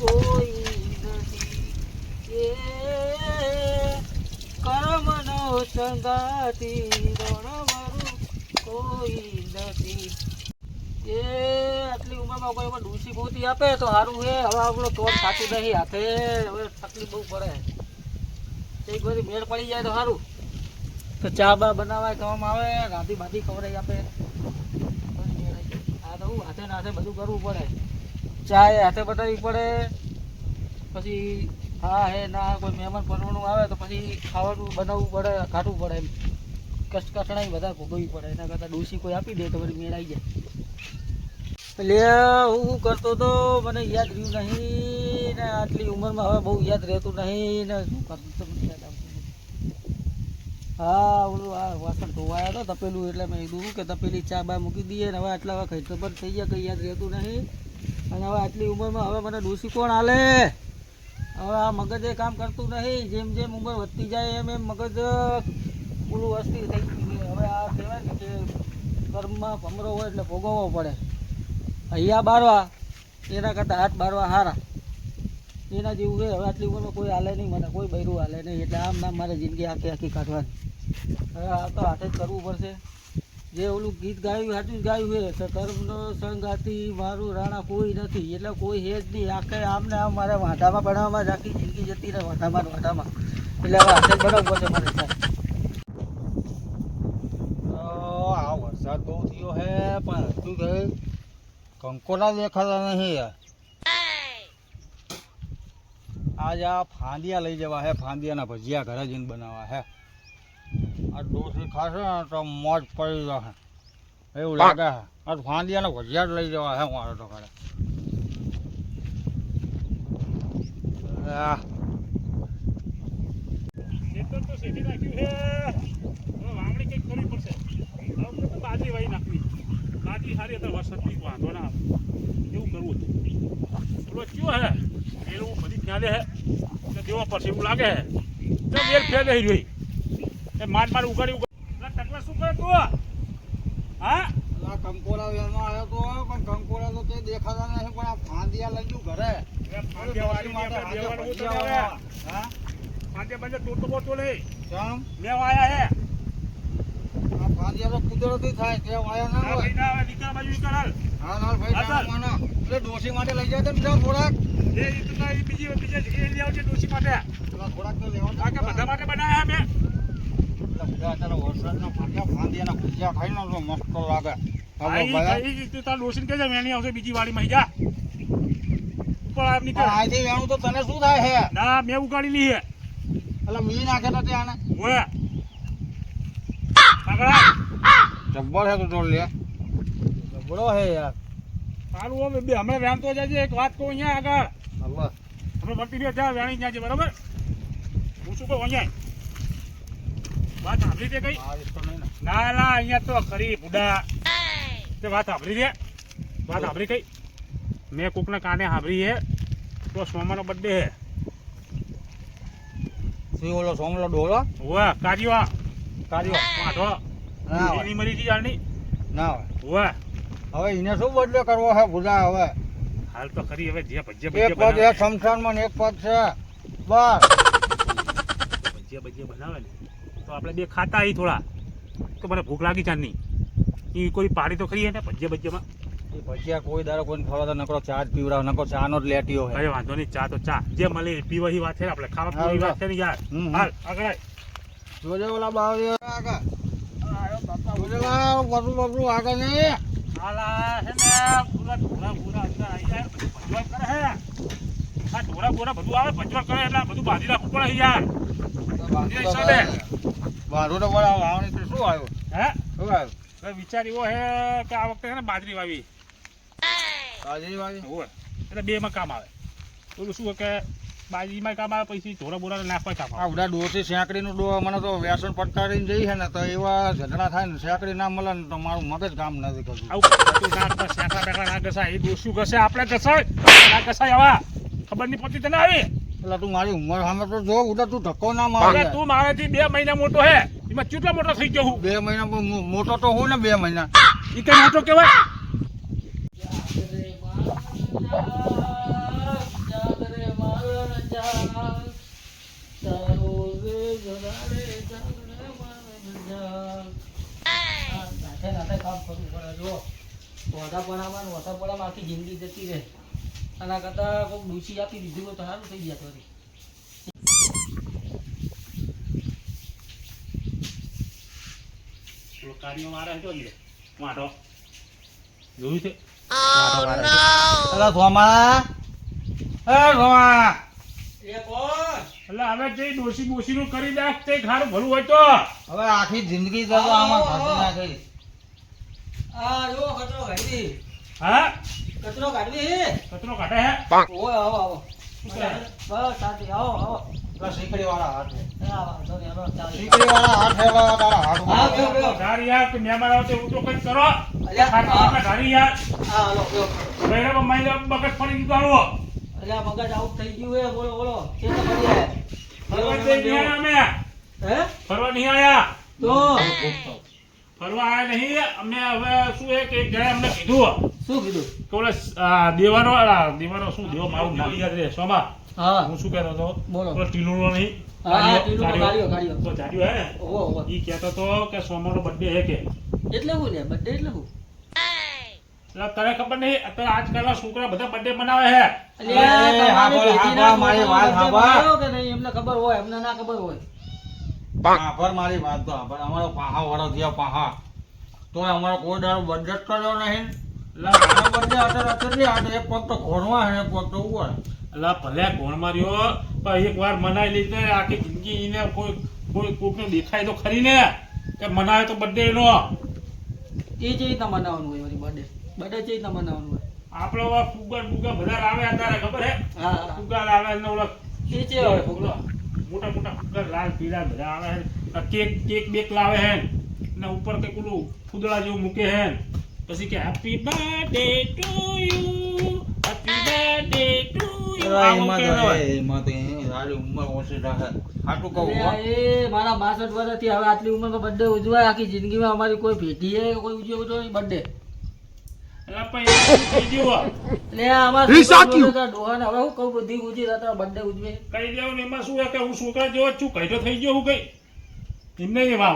કોઈ નથી કર્મનો સંગાતી રણ કોઈ નથી એ આટલી ઉંમરમાં કોઈ એમાં ડૂસી ગોતી આપે તો સારું હે હવે આપણો તોડ થાતું નહીં હાથે હવે તકલીફ પડે એક બધી મેળ પડી જાય તો સારું તો ચા બા બનાવાય કરવામાં આવે રાધી બાધી ખવડાવી આપે. આ તો હાથે નાથે બધું કરવું પડે ચા એ હાથે બતાવવી પડે. પછી હા, હે, ના, કોઈ મહેમાન પરવાનું આવે તો પછી ખાવાનું બનાવવું પડે કાઢવું પડે એમ. કષ્ટ કઠણાઈ બધા ભોગવવી પડે, એના કરતાં ડોસી કોઈ આપી દે તો પછી મેળ આવી જાય. એટલે હું કરતો તો? મને યાદ રહ્યું નહીં ને આટલી ઉંમરમાં હવે બહુ યાદ રહેતું નહીં ને શું કરતો તો મને યાદ હા, ઓલું આ વાસણ ધોવાયા તો તપેલું એટલે મેં કીધું કે તપેલી ચા બા મૂકી દઈએ ને હવે આટલા વખત ખબર થઈ ગયા, કંઈ યાદ રહેતું નહીં. અને હવે આટલી ઉંમરમાં હવે મને ડોસી કોણ હાલે? હવે આ મગજ એ કામ કરતું નહીં, જેમ જેમ ઉંમર વધતી જાય એમ એમ મગજ પૂરું અસ્થિર થઈ ગયું હવે આ કહેવાય ને કે કર્મમાં ભમરો હોય એટલે ભોગવવો પડે. અહીંયા બારવા, એના કરતાં હાથ બારવા હારા. એના જેવું હવે આટલી ઉંમરમાં કોઈ હાલે નહીં મને, કોઈ બૈરું હાલે નહીં. એટલે આમ નામ મારે જિંદગી આખી આખી કાઢવાની. હવે આ તો હાથે જ કરવું પડશે. જે ઓલું ગીત ગાયું હાથું ગાયું છે. તો કર્મનો સંગાતી મારું રાણા કોઈ નથી. એટલે કોઈ હે જ નહીં. આખે આમને આમ મારે વાંધામાં બનાવવામાં રાખી જિંદગી જતી રહે, વાંધામાં વાંધામાં. એટલે હવે હાથે બનાવવું મારે સાહેબ આ વરસાદ બહુ થયો હે, પણ શું કહે કંકોડા દેખાતા નહીં આજ આ ફાંદિયા લઈ જવા હે, ફાંદિયાના ભજીયા ઘરે જઈને બનાવવા હે. આ ડોસી ખાશે ને તો મોજ પડી જશે. એવું લાગે છે. આ ફાંદિયાના ભજીયા જ લઈ જવા હે મારે તો છે. તો બાજરી વાવી નાખવી. બાજરી સારી અત્યારે વરસાદથી વાંધો ના આવે. એવું કરવું કયો હે? એવું બધી ત્યાં હે. એટલે દેવો પડશે એવું લાગે હે. રહી એ માર માર ઉગાડી ઉગાડી. ટકલા શું કરે તું? હા? આ કંકોડા આવ્યો તો પણ કંકોડા તો તે દેખાતા નહીં પણ આ ફાંદિયા લઈ ઘરે ફાંદિયા. વાળા. હા? ફાંદિયા મેં હે. તો કુદરતી થાય તે વાયા ના હોય. ના આવે નીકળ બાજુ નીકળ હાલ. હા ના ભાઈ ના માનો એટલે ડોસી માટે લઈ જાય તો બીજા થોડાક. એ તો બીજી બીજી જગ્યાએ લઈ આવજે ડોસી માટે. થોડાક તો લેવા બધા માટે બનાવ્યા મેં બીજી વાડીમાં જા. ઉપર આપ પણ તો તને શું થાય છે ના મેં ઉગાડી લી હે. એટલે મી નાખે તો ત્યાં ઓય. જબ્બર છે તું તો લે. જબરો હે યાર. સારું હવે બે હમણાં વેણતો જજે. એક વાત કહું અહીંયા આગળ. હમણાં મળતી રહ્યો જા વેણી ત્યાં બરાબર? હું શું કહું અહીંયા? વાત સાંભળી તે કઈ? ને ના અહીંયા તો ખરી બુડા. તે વાત સાંભળી દે. વાત સાંભળી કઈ? મેં કોકના કાને સાંભળી હે. તો સોમાનો બર્થડે હે. સી ઓલો સોમલો ડોલો? ઓવે કાર્યો કાર્યો હોય. એની મરી ગઈ જાણની ના હોય. હવે. એને શું બદલો કરવો હે બુધા હવે? હાલ તો ખરી હવે જે ભજ્ય એક ભજ્ય પદ બનાવે. શમશાનમાં એક પદ છે. બસ. ભજ્ય ભજ્ય બનાવે ને. તો આપણે બે ખાતા આવી થોડા. તો મને ભૂખ લાગી ચાંદની એ કોઈ પાડી તો ખરી ને ભજીયા ભજીયામાં એ ભજીયા કોઈ દારો કોઈને ખવા નકરો ચા જ પીવડાવ નકરો ચા નો જ લેટીઓ અરે વાંધો નહીં ચા તો ચા. જે મળે એ પીવાની વાત છે ને આપણે. ખાવા હાલ પીવાની વાત છે ને યાર. હાલ આગળ જોજો ઓલા બાવળી આગળ. જોજે બધું બધું આગળ નહીં આલા છે ને પૂરા ઢોરા બોરા અંદર જાય. બધું કરે હે. આ ઢોરા બોરા બધું આવે ભજવા કરે એટલે બધું બાંધી રાખવું પડે યાર. એ હિસાબે. બારું તો બોલા વાવણી તો શું આવ્યું? હે? શું આવ્યું? વિચાર એવો હે કે આ વખતે છે ને બાજરી વાવી? બાજરી વાવી? હોય એટલે બે માં કામ આવે. પેલું શું કે બાજરીમાં કામ આવે પછી ઢોરા બોરા નાખવા કામ આ બધા ડોસી સેંકડીનું ડો મને તો વ્યસન પટકારીને જઈ છે ને તો એવા ઝઘડા થાય ને સેંકડી ના મળે ને તો મારું મગજ કામ નથી કરતું. આવું બધું ના ઘસાય. એ દોસ્તું ઘસે આપણે ઘસાય. ના ઘસાય આવા. ખબર નહીં પડતી તને આવી? એટલે તું મારી ઉંમર સામે તો જો ઉડા તું ધક્કો ના મારે. તું મારાથી બે મહિના મોટો હે. એમાં કેટલો મોટો થઈ ગયો હું? બે મહિના મોટો તો હું ને બે મહિના. એ કઈ મોટો કહેવાય? જિંદગી જતી રહે. આના કરતા કોઈક ડૂસી આપી દીધું હોય તો સારું થઈ ગયા તો પેલો કારીઓ મારે છે લે. વાંઢો. જોયું છે? અલા સોમા એ સોમા એ કોણ? એટલે હવે જે ડોસી નું કરી નાખ તે ખારું ભલું હોય તો. હવે આખી જિંદગી તો આમાં નાખી. આ જો હા? કચરો કાઢવી કચરો કાઢે હે? ઓય આવો આવો. બસ સાથી આવો આવો. વાળા હાથે. વાળા હાથે તારા હાથ હા. ધારી યાર કે મહેમાન તો એવું કરો. ધારી યાર. હા, હાલો, બેહો. બૈરામાં મારી બગસ પડી દીધું આવો અલ્યા, મગજ આઉટ થઈ ગયું હે, બોલો, બોલો. કેમ તો કરીએ? ફરવા જઈ નહીં આયા હે? ફરવા નહીં આયા તો? ફરવા આયા નહીં. અમને હવે શું છે કે અમને કીધું શું કીધું? કે ઓલા દેવાનો દેવાનો શું દેવો? મારું નામ યાદ રહે. સોમા હા. હું શું કહેતો હતો? બોલો. ઓલો ટીલુનો નહીં. હા, જાડિયો, ટીલુનો જાડિયો. ગાળ્યો, ગાળ્યો. તો જાડિયો હે ને? ઓહો, ઓહો. ઈ કહેતો કે સોમાનો બર્થડે હે કે? એટલે હું લે બર્થડે એટલે હું? તને ખબર નહીં અત્યારે આજકાલના છોકરા બધા બર્થડે બનાવે નહીં? એમને ખબર હોય એમને ના ખબર હોય. આભાર મારી વાત તો આભાર. અમારો પાહા વડો થયા પાહા. તો અમારો કોઈ દાડો બજેટ કર્યો નહીં. એટલે અત્યારે અત્યારે આ એક પગ તો ઘોણવા હે એક પગ તો ઉપર એટલે ભલે ઘોણ માર્યો પણ એક વાર મનાઈ લીધે આખી જિંદગી એને કોઈ કોઈ કોકને દેખાય તો ખરી ને. કે મનાવે તો બર્થડે એનો એ જે રીતના મનાવવાનું હોય મારી બર્થડે બર્થડે જે રીતના મનાવવાનું હોય. આપણે ફુગર ફુગર ફુગા બધા આવે અત્યારે ખબર હે? હા હા. આવે ને ઓલા એ જે હોય ફુગ્ગા. મોટા મોટા ફુગા લાલ પીળા બધા આવે હે કેક કેક બેક લાવે હે ને ઉપર કંઈક ઓલું ફૂદડા જેવું મૂકે હે પછી કે happy birthday to you happy birthday to you એમાં તો એમાં તો એ ઉંમર ઓછી થાય સાચું કહું એ મારા 62 વર્ષથી હવે આટલી ઉંમરમાં બર્થડે ઉજવાય આખી જિંદગીમાં અમારી કોઈ ભેટી હે કોઈ ઉજવ્યો બર્થડે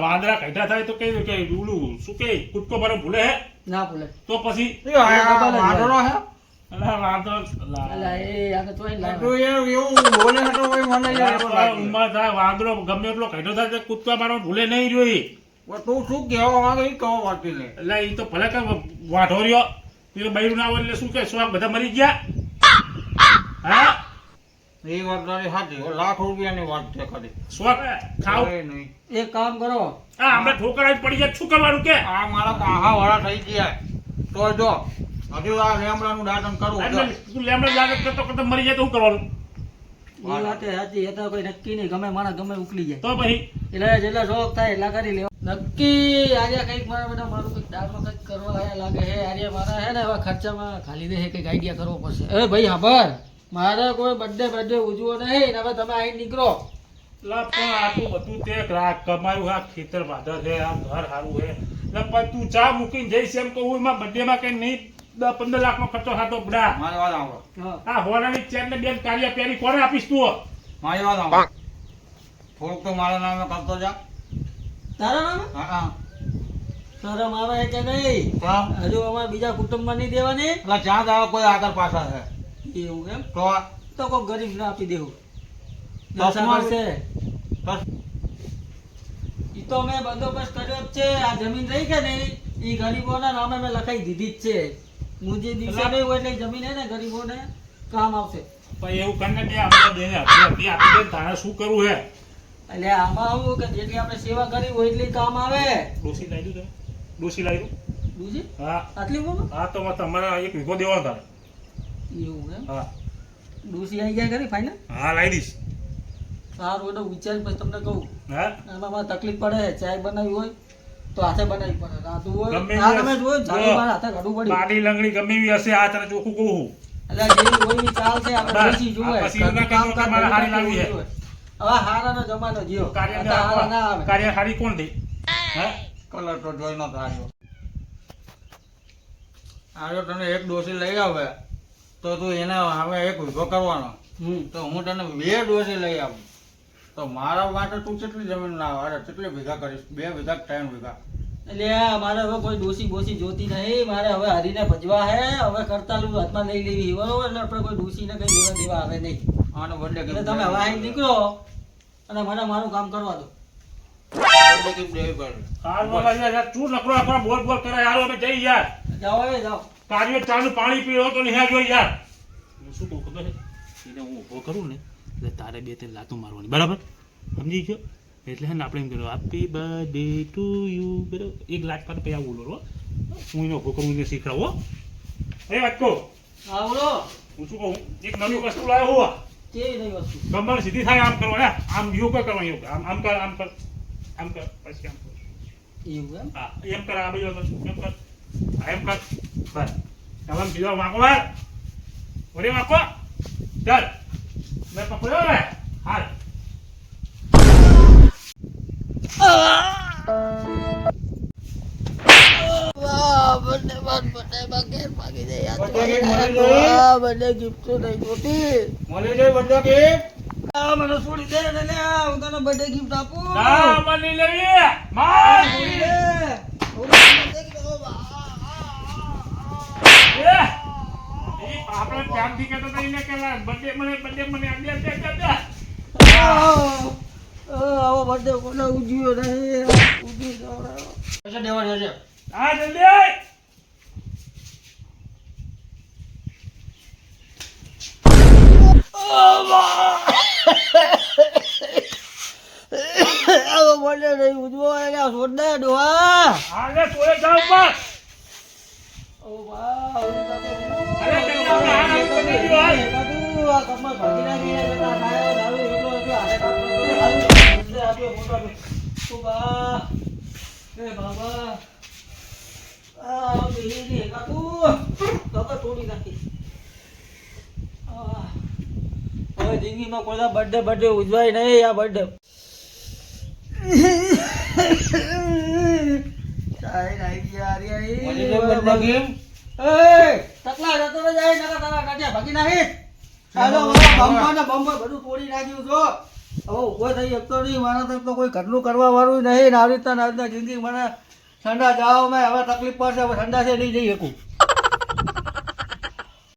વાંદરા કઈટા થાય તો કઈ કે ઓલું શું કે? કૂદકો ભરે ભૂલે હે? ના ભૂલે. તો પછી? વાંદરો હે? વાંદરો ગમે એટલો કઈટો થાય કૂદકા મારો ભૂલે નહીં રહ્યો તું શું કેવા માંગે એ કહો વાંચી લે એટલે એ તો ભલે કઈ વાંઢો રહ્યો. એ બૈરું ના હોય એટલે શું કે શું બધા મરી ગયા? હા? એ વાત તારી સાચી. લાખ રૂપિયાની વાત છે ખરી શોખ ખાવ? નહીં. એક કામ કરો. હા આપણે ઠોકરા પડી જાય શું કરવાનું કે? આ મારા પાહા વાળા થઈ ગયા. તો જો હજુ આ લેમડાનું નું દાદન કરું તું લેમડા લાગે કરતો કરતો મરી જાય તો શું કરવાનું? એ વાત સાચી એ તો કોઈ નક્કી નહીં. ગમે માણસ ગમે ઉકલી જાય. તો પછી? એટલે જેટલા શોખ થાય એટલા કરી લેવા. નક્કી આજે કંઈક મારા બધા મારું કંઈક દાળમાં કંઈક કરવા આયા લાગે હે આજે મારા હે ને એવા ખર્ચામાં ખાલી દે કંઈક આઈડિયા કરવો પડશે. એ ભાઈ હાબર મારે કોઈ બર્થડે બર્થડે ઉજવો નહીં ને હવે તમે અહીં નીકળો. લા પણ આટલું બધું તે કમાયું આ ખેતર વાધર છે આ ઘર સારું છે. પણ તું ચા મૂકીને જઈશ એમ કહું એમાં birthday માં કઈ નહીં દસ પંદર લાખનો ખર્ચો થતો બડા મારી વાત હા. આ હોનાની ચેન ને બેન કાળિયા પહેરી કોને આપીશ તું? મારી વાત થોડુંક તો મારા નામે કરતો જા. તારા નામે? હા શરમ આવે કે નહીં? હજુ અમારે બીજા કુટુંબમાં નહીં દેવાની? એટલે જ્યાં જાવ કોઈ આગળ પાછળ છે એવું એમ? તો તો કોઈ ગરીબ ને આપી દેવું. મળશે તો ઈ તો મેં બંદોબસ્ત કર્યો જ છે. આ જમીન રહી કે નહીં? ઈ ગરીબોના નામે મેં લખાઈ દીધી જ છે. હું જે દિવસે નહીં હોય એટલે જમીન હે ને ગરીબોને કામ આવશે. પણ એવું કરીને આપી દે તારે શું કરવું હે? એટલે આમાં આવું કે જેટલી આપણે સેવા કરી હોય એટલી કામ આવે. ડોસી લાવી દઉં ડોસી લાવી દઉં? બુજી હા. આટલી ઉંમર હા તો તમારા એક વીઘો દેવાનો તારે. એવું એમ? હા. ડોસી આવી ગયા કરી ફાઈનલ હા લાવી દઈશ. સારું એટલે વિચાર પછી તમને કહું. હા? આમાં તકલીફ પડે ચાય બનાવી હોય તો હાથે બનાવી પડે. રાતું હોય આ તમે જોયું જો. મારા હાથે કાઢવું પડ્યું બાડી લંગડી ગમે એવી હશે આ તને ચોખ્ખું કહું એટલે જેવી હોય એવી ચાલ આપણે બસ. જોવે કામ કામ મારે હારી લાવી છે. હવે હારાનો જમાનો જીઓ. કાર્યને હારા ના આવે. કાર્ય હારી કોણ દે? હે? કલર તો જોઈ નતો આવ્યો. આજો તને એક ડોસી લઈ આવે તો તું એને હવે એક ઊભો કરવાનો. તો હું તને બે ડોસી લઈ આવું. તો મારા માટે તું કેટલી જમીન ના અરે કેટલી ભેગા કરીશ? બે ભેગા ત્રણ ભેગા એટલે મારે હવે કોઈ ડોસી બોસી જોતી નહીં. મારે હવે હરીને ભજવા હે. હવે કરતાલું હાથમાં લઈ લેવી. બરોબર? એટલે આપણે કોઈ ડોસીને કઈ લેવા દેવા આવે નહીં. આનો બર્થડે કેમ તમે હવે અહીં નીકળો અને મને મારું કામ કરવા દો. હાલ બાબા યાર યાર તું નકરો નકરો બોલ બોલ કરે. યાર અમે જઈ યાર. જાઓ હવે જાઓ. કાર્ય ચાલુ પાણી પીવો તો નહીં જોઈ યાર. હું શું કહું ખબર છે? એને હું ઊભો કરું ને એટલે તારે બે ત્રણ લાતું મારવાની. બરાબર? સમજી ગયો? એટલે હે ને આપણે એમ કર્યું હેપી બર્થડે ટુ યુ બરાબર? એક લાખ પર પૈયા બોલો હું. એને ઊભો કરું એને શીખડાવો એ વાત કહું. હા બોલો. હું શું કહું? એક નવી વસ્તુ લાવ્યો હું. કેવી નહીં વસ્તુ? કમર સીધી થાય આમ કરો ને આમ યોગ કરવા યોગ. આમ આમ કર આમ કર. આમ કર પછી આમ કર. એવું એમ? હા એમ કર આ બાજુ એમ કર. એમ કર. બસ. તમે બીજો સીધો વાંકો. વાર ઓરે વાંકો. ચાલ. મેં પકડ્યો ને હાલ. બર્થડે ગિફ્ટ નહીં જોતી birthday cake? મને છોડી દે ને હું તને બર્થડે ગિફ્ટ આપું. ના બની લેવી માર! છોડી દે હું તને birthday gift આપું. એ એ આપણે ધ્યાનથી કહેતો તો એને કે બર્થડે મને બર્થડે મને આ આવો બર્થડે કોને ઉજવ્યો નહીં. ઉજવી દોડાવો. દેવા છે હા જલ્દી. આવો બર્થડે નહીં ઉજવો દે જાવ ઓ વાહ, તો નહીં હોય. કાકુ, આ કમર ભાંગી નાખી ને બાબા. આ બેહી ગઈ, કાકુ, કમર તોડી નાખી. હવે જિંદગીમાં કોઈ બર્થડે બર્થડે ઉજવાય નહીં આ બર્થડે જિંદગી મને ઠંડા જાવામાં હવે તકલીફ પડશે હવે ઠંડા છે નહીં જઈ શકું.